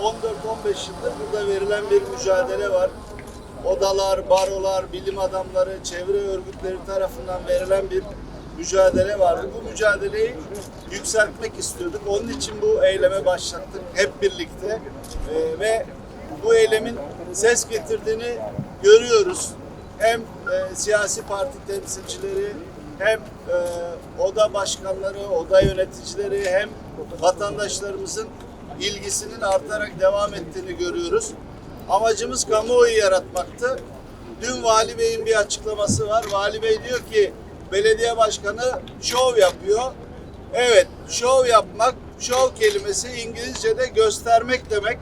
14-15 yıldır burada verilen bir mücadele var. Odalar, barolar, bilim adamları, çevre örgütleri tarafından verilen bir mücadele vardı. Bu mücadeleyi yükseltmek istiyorduk. Onun için bu eyleme başlattık hep birlikte. Ee, ve bu eylemin ses getirdiğini görüyoruz. Hem e, siyasi parti temsilcileri, hem e, oda başkanları, oda yöneticileri, hem vatandaşlarımızın ilgisinin artarak devam ettiğini görüyoruz. Amacımız kamuoyu yaratmaktı. Dün Vali Bey'in bir açıklaması var. Vali Bey diyor ki belediye başkanı şov yapıyor. Evet, şov yapmak, şov kelimesi İngilizce'de göstermek demek.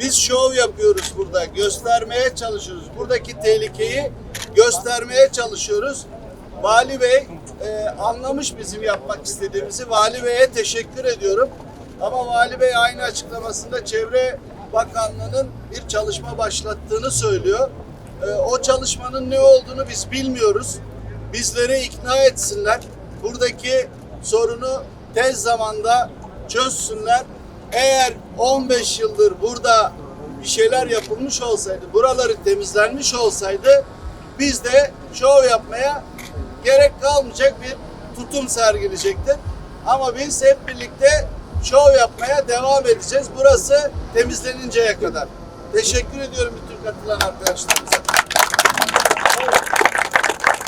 Biz şov yapıyoruz burada, göstermeye çalışıyoruz. Buradaki tehlikeyi göstermeye çalışıyoruz. Vali Bey e, anlamış bizim yapmak istediğimizi. Vali Bey'e teşekkür ediyorum. Ama Vali Bey aynı açıklamasında Çevre Bakanlığı'nın bir çalışma başlattığını söylüyor. E, o çalışmanın ne olduğunu biz bilmiyoruz. Bizleri ikna etsinler. Buradaki sorunu tez zamanda çözsünler. Eğer 15 yıldır burada bir şeyler yapılmış olsaydı, buraları temizlenmiş olsaydı biz de şov yapmaya gerek kalmayacak bir tutum sergileyecektir. Ama biz hep birlikte şov yapmaya devam edeceğiz. Burası temizleninceye kadar. Teşekkür ediyorum bütün katılan arkadaşlarımıza.